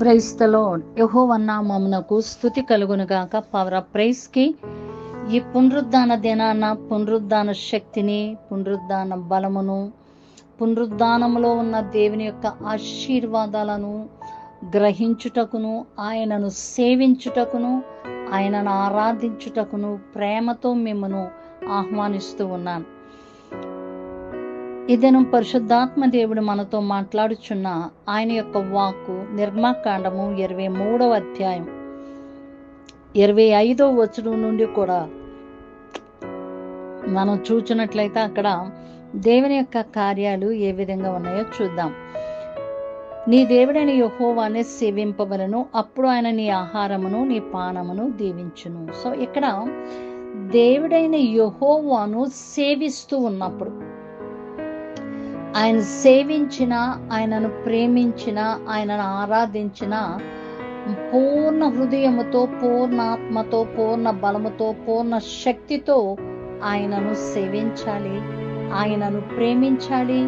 ప్రైస్తలో యహోవన్నామమునకు స్థుతి కలుగునుగాక పవర్ ప్రైస్కి ఈ పునరుద్ధాన దినాన పునరుద్ధాన శక్తిని పునరుద్ధాన బలమును పునరుద్ధానంలో ఉన్న దేవుని యొక్క ఆశీర్వాదాలను గ్రహించుటకును ఆయనను సేవించుటకును ఆయనను ఆరాధించుటకును ప్రేమతో మిమ్మను ఆహ్వానిస్తూ ఉన్నాను. ఇదనం పరిశుద్ధాత్మ దేవుడు మనతో మాట్లాడుచున్న ఆయన యొక్క వాక్కు నిర్మాకాండము ఇరవై మూడవ అధ్యాయం. ఇరవై ఐదో వచనం నుండి కూడా మనం చూచినట్లయితే అక్కడ దేవుని యొక్క కార్యాలు ఏ విధంగా ఉన్నాయో చూద్దాం. నీ దేవుడైన యహోవానే సేవింపవలను అప్పుడు ఆయన నీ ఆహారమును నీ పానమును దీవించును. సో ఇక్కడ దేవుడైన యహోవాను సేవిస్తూ ఉన్నప్పుడు ఆయన సేవించిన ఆయనను ప్రేమించిన ఆయనను ఆరాధించిన పూర్ణ హృదయముతో పూర్ణ ఆత్మతో పూర్ణ బలముతో పూర్ణ శక్తితో ఆయనను సేవించాలి ఆయనను ప్రేమించాలి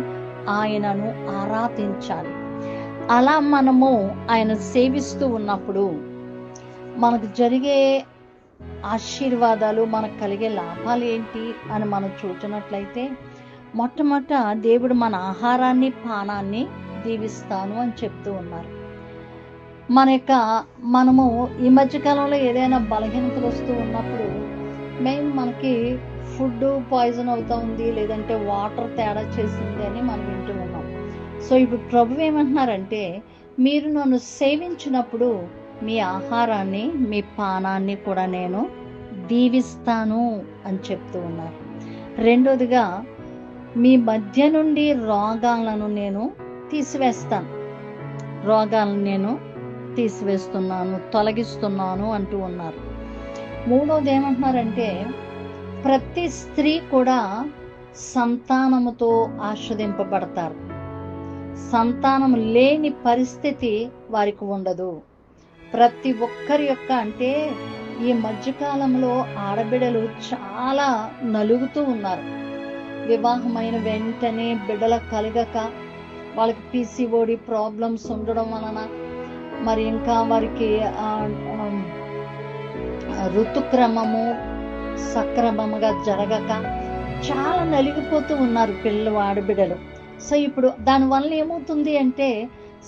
ఆయనను ఆరాధించాలి. అలా మనము ఆయన సేవిస్తూ ఉన్నప్పుడు మనకు జరిగే ఆశీర్వాదాలు మనకు కలిగే లాభాలు ఏంటి అని మనం చూసినట్లయితే మొట్టమొదట దేవుడు మన ఆహారాన్ని పానాన్ని దీవిస్తాను అని చెప్తూ ఉన్నారు. మన యొక్క మనము ఈ మధ్యకాలంలో ఏదైనా బలహీనతలు వస్తూ ఉన్నప్పుడు మెయిన్ మనకి ఫుడ్ పాయిజన్ అవుతా ఉంది లేదంటే వాటర్ తేడా చేసింది అని మనం వింటూ ఉన్నాం. సో ఇప్పుడు ప్రభు ఏమంటున్నారంటే మీరు నన్ను సేవించినప్పుడు మీ ఆహారాన్ని మీ పానాన్ని కూడా నేను దీవిస్తాను అని చెప్తూ ఉన్నారు. రెండోదిగా మీ మధ్య నుండి రోగాలను నేను తీసివేస్తాను. రోగాలను నేను తీసివేస్తున్నాను తొలగిస్తున్నాను అంటూ ఉన్నారు. మూడవది ఏమంటున్నారంటే ప్రతి స్త్రీ కూడా సంతానముతో ఆస్వాదింపబడతారు. సంతానం లేని పరిస్థితి వారికి ఉండదు. ప్రతి ఒక్కరి యొక్క అంటే ఈ మధ్యకాలంలో ఆడబిడలు చాలా నలుగుతూ ఉన్నారు. వివాహమైన వెంటనే బిడ్డల కలగక వాళ్ళకి పీసీఓడి ప్రాబ్లమ్స్ ఉండడం వలన మరి ఇంకా వారికి ఋతుక్రమము సక్రమముగా జరగక చాలా నలిగిపోతూ ఉన్నారు పిల్లలు ఆడబిడ్డలు. సో ఇప్పుడు దానివల్ల ఏమవుతుంది అంటే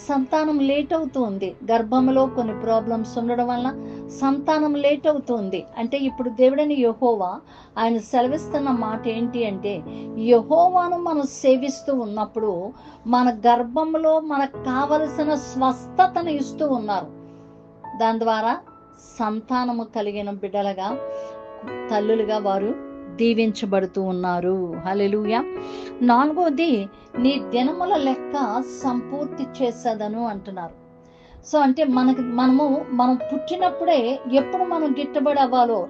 సంతానం లేట్ అవుతుంది. గర్భంలో కొన్ని ప్రాబ్లమ్స్ ఉండడం వల్ల సంతానం లేట్ అవుతుంది. అంటే ఇప్పుడు దేవుడని యహోవా ఆయన సెలవిస్తున్న మాట ఏంటి అంటే యహోవాను మనం సేవిస్తూ ఉన్నప్పుడు మన గర్భంలో మనకు కావలసిన స్వస్థతను ఇస్తూ ఉన్నారు. దాని ద్వారా సంతానము కలిగిన బిడ్డలుగా తల్లులుగా వారు దీవించబడుతూ ఉన్నారు. హలెలుయ నాలుగోది నీ దినముల లెక్క సంపూర్తి చేసేదను అంటున్నారు. సో అంటే మనకి మనము మనం పుట్టినప్పుడే ఎప్పుడు మనం గిట్టుబడి అవ్వాలో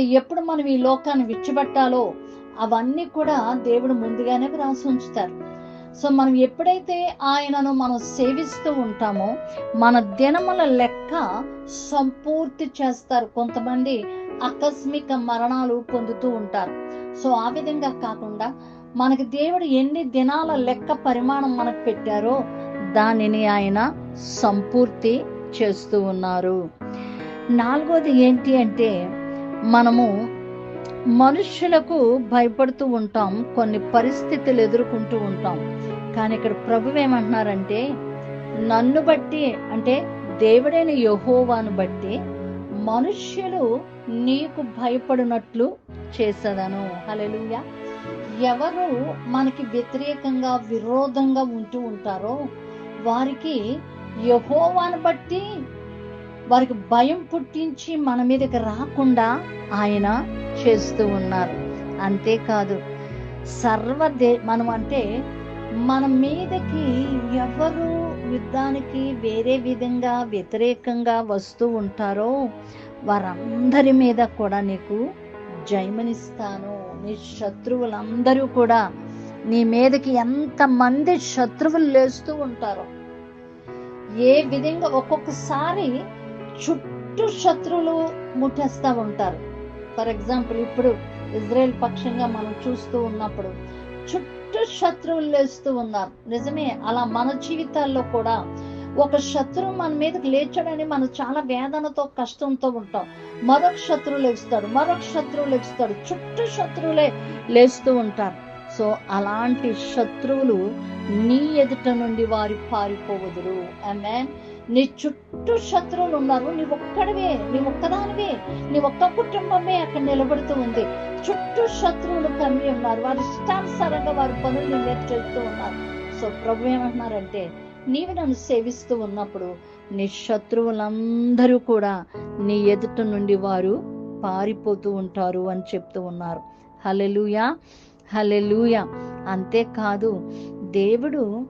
ఎప్పుడు మనం ఈ లోకాన్ని విడిచిపెట్టాలో అవన్నీ కూడా దేవుడు ముందుగానే రాసి ఉంచుతారు. సో మనం ఎప్పుడైతే ఆయనను మనం సేవిస్తూ ఉంటామో మన దినముల లెక్క సంపూర్తి చేస్తారు. కొంతమంది ఆకస్మిక మరణాలు పొందుతూ ఉంటారు. సో ఆ విధంగా కాకుండా మనకి దేవుడు ఎన్ని దినాల లెక్క పరిమాణం మనకు పెట్టారో దానిని ఆయన సంపూర్తి చేస్తూ ఉన్నారు. నాలుగోది ఏంటి అంటే మనము మనుషులకు భయపడుతూ ఉంటాం కొన్ని పరిస్థితులు ఎదుర్కొంటూ ఉంటాం. కానీ ఇక్కడ ప్రభు ఏమంటున్నారంటే నన్ను బట్టి అంటే దేవుడైన యహోవాను బట్టి మనుష్యులు నీకు భయపడినట్లు చేసేదను. హలెలుయ ఎవరు మనకి వ్యతిరేకంగా విరోధంగా ఉంటూ ఉంటారో వారికి యహోవాను బట్టి వారికి భయం పుట్టించి మన మీదకి రాకుండా ఆయన చేస్తూ ఉన్నారు. అంతేకాదు సర్వదే మనం అంటే మన మీదకి ఎవరు యుద్ధానికి వేరే విధంగా వ్యతిరేకంగా వస్తూ ఉంటారో వారందరి మీద కూడా నీకు జయమనిస్తాను. నీ శత్రువులందరూ కూడా నీ మీదకి ఎంతమంది శత్రువులు లేస్తూ ఉంటారో ఏ విధంగా ఒక్కొక్కసారి చుట్టూ శత్రువులు ముట్టేస్తూ ఉంటారు. ఫర్ ఎగ్జాంపుల్ ఇప్పుడు ఇజ్రాయెల్ పక్షంగా మనం చూస్తూ ఉన్నప్పుడు చుట్టూ శత్రువులు లేస్తూ ఉన్నారు. నిజమే అలా మన జీవితాల్లో కూడా ఒక శత్రువు మన మీదకి లేచాడని మనం చాలా వేదనతో కష్టంతో ఉంటాం. మరొక శత్రువు లేస్తాడు మరొక శత్రువు లేస్తాడు చుట్టూ శత్రువులే లేస్తూ ఉంటారు. సో అలాంటి శత్రువులు నీ ఎదుట నుండి వారి పారిపోవదురు. ఆమెన్ నీ చుట్టూ శత్రువులు ఉన్నారు నీ ఒక్కడివే నీ ఒక్కదానివే. నీ ఒక్క కుటుంబమే అక్కడ నిలబడుతూ ఉంది. చుట్టూ శత్రువులు కమ్మి ఉన్నారు. వారి ఇష్టానుసారంగా వారి పనులు చేస్తూ ఉన్నారు. సో ప్రభు ఏమంటున్నారంటే నీవు నన్ను సేవిస్తూ ఉన్నప్పుడు నీ శత్రువులందరూ కూడా నీ ఎదుట నుండి వారు పారిపోతూ ఉంటారు అని చెప్తూ ఉన్నారు. హలెలుయా హలెలుయా అంతేకాదు దేవుడు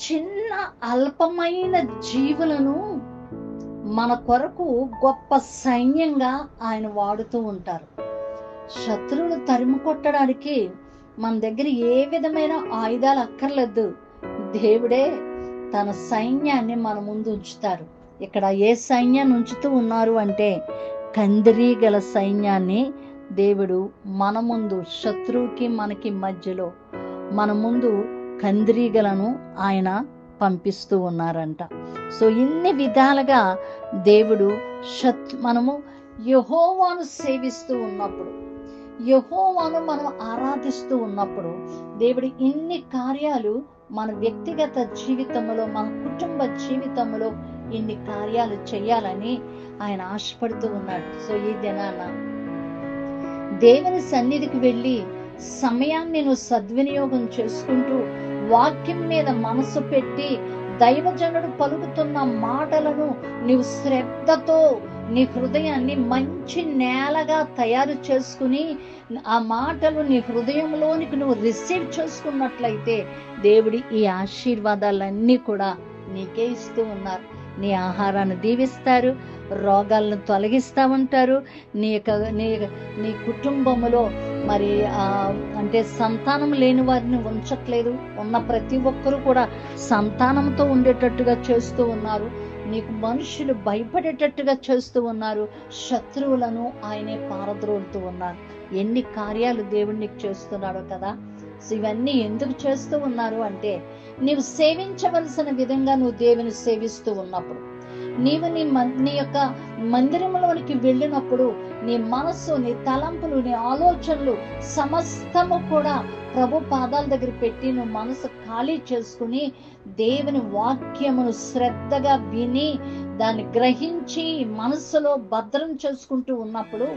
చిన్న అల్పమైన జీవులను మన కొరకు గొప్ప సైన్యంగా ఆయన వాడుతూ ఉంటారు. శత్రువులు తరిమి కొట్టడానికి మన దగ్గర ఏ విధమైన ఆయుధాలు అక్కర్లేదు. దేవుడే తన సైన్యాన్ని మన ముందు ఉంచుతారు. ఇక్కడ ఏ సైన్యాన్ని ఉంచుతూ ఉన్నారు అంటే కందిరీ గల సైన్యాన్ని దేవుడు మన ముందు శత్రువుకి మనకి మధ్యలో మన ముందు కంద్రీగలను ఆయన పంపిస్తూ ఉన్నారంట. సో ఇన్ని విధాలుగా దేవుడు శత్ మనము యహోవాను సేవిస్తూ ఉన్నప్పుడు యహోవాను మనం ఆరాధిస్తూ ఉన్నప్పుడు దేవుడు ఇన్ని కార్యాలు మన వ్యక్తిగత జీవితంలో మన కుటుంబ జీవితంలో ఇన్ని కార్యాలు చేయాలని ఆయన ఆశపడుతూ ఉన్నాడు. సో ఈ దినాన దేవుని సన్నిధికి వెళ్ళి సమయాన్ని నువ్వు సద్వినియోగం చేసుకుంటూ వాక్యం మీద మనసు పెట్టి దైవజనుడు పలుకుతున్న మాటలను నీవు శ్రద్ధతో నీ హృదయాన్ని మంచి నేలగా తయారు చేసుకుని ఆ మాటలు నీ హృదయంలోనికి నువ్వు రిసీవ్ చేసుకున్నట్లయితే దేవుడి ఈ ఆశీర్వాదాలన్నీ కూడా నీకే ఇస్తూ ఉన్నారు. నీ ఆహారాన్ని దీవిస్తారు రోగాలను తొలగిస్తూ ఉంటారు. నీ యొక్క నీ నీ కుటుంబంలో మరి అంటే సంతానం లేని వారిని ఉంచట్లేదు. ఉన్న ప్రతి ఒక్కరూ కూడా సంతానంతో ఉండేటట్టుగా చేస్తూ ఉన్నారు. నీకు మనుషులు భయపడేటట్టుగా చేస్తూ ఉన్నారు. శత్రువులను ఆయనే పారద్రోలుతూ ఉన్నారు. ఎన్ని కార్యాలు దేవుడు నీకు చేస్తున్నాడో కదా. ఇవన్నీ ఎందుకు చేస్తూ ఉన్నారు అంటే నీవు సేవించవలసిన విధంగా నువ్వు దేవుని సేవిస్తూ ఉన్నప్పుడు. నీవు నీ మన్- నీ యొక్క మందిరంలోనికి వెళ్ళినప్పుడు నీ మనస్సు నీ తలంపులు నీ ఆలోచనలు సమస్తము కూడా ప్రభు పాదాల దగ్గర పెట్టి నువ్వు మనసు ఖాళీ చేసుకుని దేవుని వాక్యమును శ్రద్ధగా విని దాన్ని గ్రహించి మనస్సులో భద్రం చేసుకుంటూ ఉన్నప్పుడు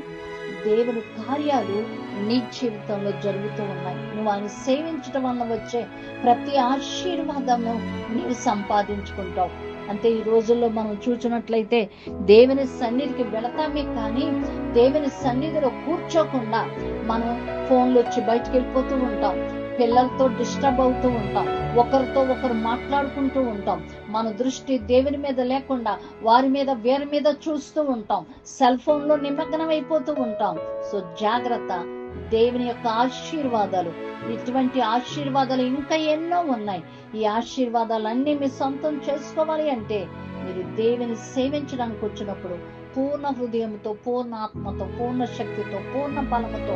దేవుని కార్యాలు నీ జీవితంలో జరుగుతూ ఉన్నాయి. నువ్వు ఆయన సేవించడం వల్ల వచ్చే ప్రతి ఆశీర్వాదము నీవు సంపాదించుకుంటావు. అంటే ఈ రోజుల్లో మనం చూసినట్లయితే దేవుని సన్నిధికి వెళతామే కానీ దేవుని సన్నిధిలో కూర్చోకుండా మనం ఫోన్లు వచ్చి బయటికి వెళ్ళిపోతూ ఉంటాం. పిల్లలతో డిస్టర్బ్ అవుతూ ఉంటాం. ఒకరితో ఒకరు మాట్లాడుకుంటూ ఉంటాం. మన దృష్టి దేవుని మీద లేకుండా వారి మీద వేరే మీద చూస్తూ ఉంటాం. సెల్ ఫోన్లో నిమగ్నం అయిపోతూ ఉంటాం. సో జాగ్రత్త దేవుని యొక్క ఆశీర్వాదాలు. ఇటువంటి ఆశీర్వాదాలు ఇంకా ఎన్నో ఉన్నాయి. ఈ ఆశీర్వాదాలన్నీ మీ సొంతం చేసుకోవాలి అంటే మీరు దేవుని సేవించడానికి వచ్చినప్పుడు పూర్ణ హృదయంతో పూర్ణ ఆత్మతో పూర్ణ శక్తితో పూర్ణ బలముతో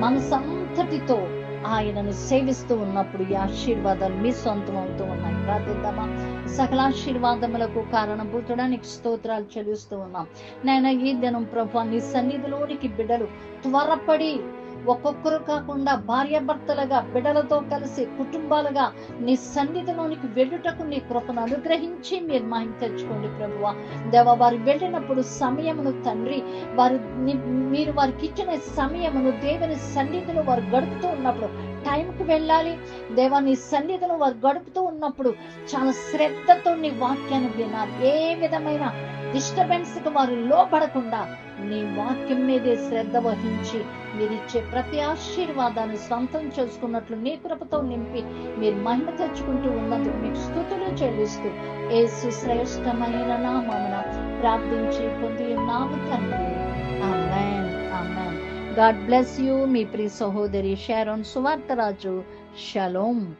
మనసంతటితో ఆయనను సేవిస్తూ ఉన్నప్పుడు ఈ ఆశీర్వాదాలు మీ సొంతం అవుతూ ఉన్నాయి. ప్రార్థిద్దామా? సకలాశీర్వాదములకు కారణభూతుడానికి స్తోత్రాలు చెల్లిస్తూ ఉన్నాం. నాయన ఈ దినం ప్రభు నీ సన్నిధిలోనికి బిడ్డలు త్వరపడి ఒక్కొక్కరు కాకుండా భార్యాభర్తలుగా బిడలతో కలిసి కుటుంబాలుగా నీ సన్నిధిలోనికి వెళ్ళుటకు నీ కృపను అనుగ్రహించి మీరు మహిమ తెచ్చుకోండి ప్రభువ. దేవ వారు వెళ్ళినప్పుడు సమయమును తండ్రి వారు మీరు వారికి ఇచ్చిన సమయమును దేవుని సన్నిధిలో వారు గడుపుతూ ఉన్నప్పుడు టైంకి వెళ్ళాలి. దేవా నీ సన్నిధిలో వారు గడుపుతూ ఉన్నప్పుడు చాలా శ్రద్ధతో నీ వాక్యాన్ని వినాలి. ఏ విధమైన డిస్టర్బెన్స్కు వారు లోపడకుండా నీ వాక్యం మీదే శ్రద్ధ వహించి మీరు ఇచ్చే ప్రతి ఆశీర్వాదాన్ని సొంతం చేసుకున్నట్లు నీ కృపతో నింపి మీరు మహిమ తెచ్చుకుంటూ ఉన్నందుకు మీకు స్థుతులు చెల్లిస్తూ ఏసు శ్రేష్టమైన నామమున ప్రార్థించి పొంది ఉన్నాము తండ్రి. Amen amen God bless you మీ ప్రియ సహోదరి షారోన్ సువార్తరాజు. షలోం